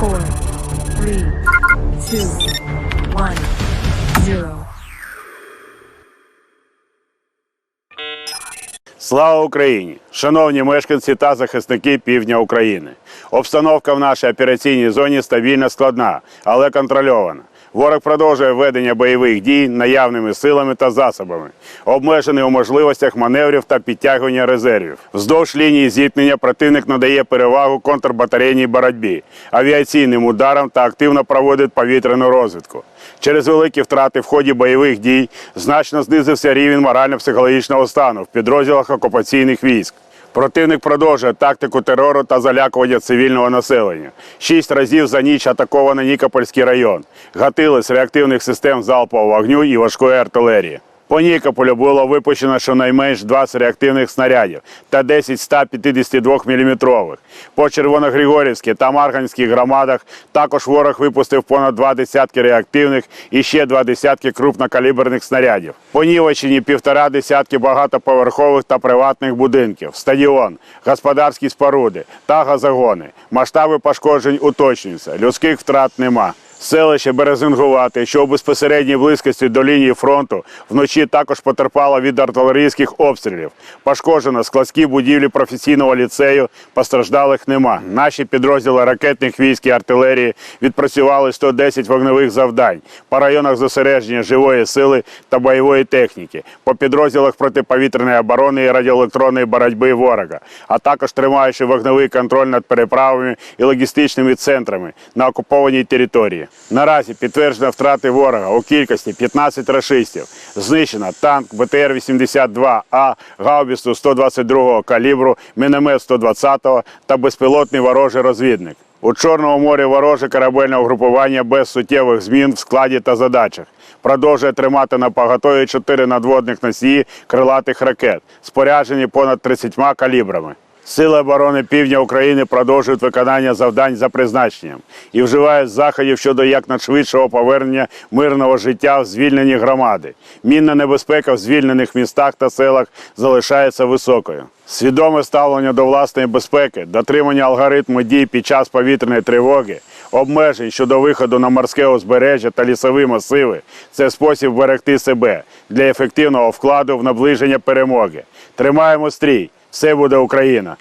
four, three, two, one, zero. Слава Україні! Шановні мешканці та захисники півдня України. Обстановка в нашій операційній зоні стабільно складна, але контрольована. Ворог продовжує ведення бойових дій наявними силами та засобами, обмежений у можливостях маневрів та підтягування резервів. Вздовж лінії зіткнення противник надає перевагу контрбатарейній боротьбі, авіаційним ударам та активно проводить повітряну розвідку. Через великі втрати в ході бойових дій значно знизився рівень морально-психологічного стану в підрозділах окупаційних військ. Противник продовжує тактику терору та залякування цивільного населення. Шість разів за ніч атаковано Нікопольський район. Гатили з реактивних систем залпового вогню і важкої артилерії. По Нікополю було випущено щонайменш 20 реактивних снарядів та 10 152 мм. По Червоногригорівській та Марганській громадах також ворог випустив понад два десятки реактивних і ще два десятки крупнокаліберних снарядів. По Нівочині півтора десятки багатоповерхових та приватних будинків, стадіон, господарські споруди та газогони. Масштаби пошкоджень уточнюються, людських втрат нема. Селище Березингувати, що у безпосередній близькості до лінії фронту, вночі також потерпало від артилерійських обстрілів. Пошкоджено складські будівлі професійного ліцею, постраждалих нема. Наші підрозділи ракетних військ і артилерії відпрацювали 110 вогневих завдань по районах зосередження живої сили та бойової техніки, по підрозділах протиповітряної оборони і радіоелектронної боротьби ворога, а також тримаючи вогневий контроль над переправами і логістичними центрами на окупованій території. Наразі підтверджено втрати ворога у кількості 15 рашистів. Знищено танк БТР-82А, гаубісту 122-го калібру, міномет 120-го та безпілотний ворожий розвідник. У Чорному морі вороже корабельне угрупування без суттєвих змін в складі та задачах. Продовжує тримати на поготові 4 надводних носії крилатих ракет, споряджені понад 30 калібрами. Сили оборони півдня України продовжують виконання завдань за призначенням і вживають заходів щодо якнайшвидшого повернення мирного життя в звільнені громади. Мінна небезпека в звільнених містах та селах залишається високою. Свідоме ставлення до власної безпеки, дотримання алгоритму дій під час повітряної тривоги, обмежень щодо виходу на морське узбережжя та лісові масиви це спосіб берегти себе для ефективного вкладу в наближення перемоги. Тримаємо стрій! Все буде Україна!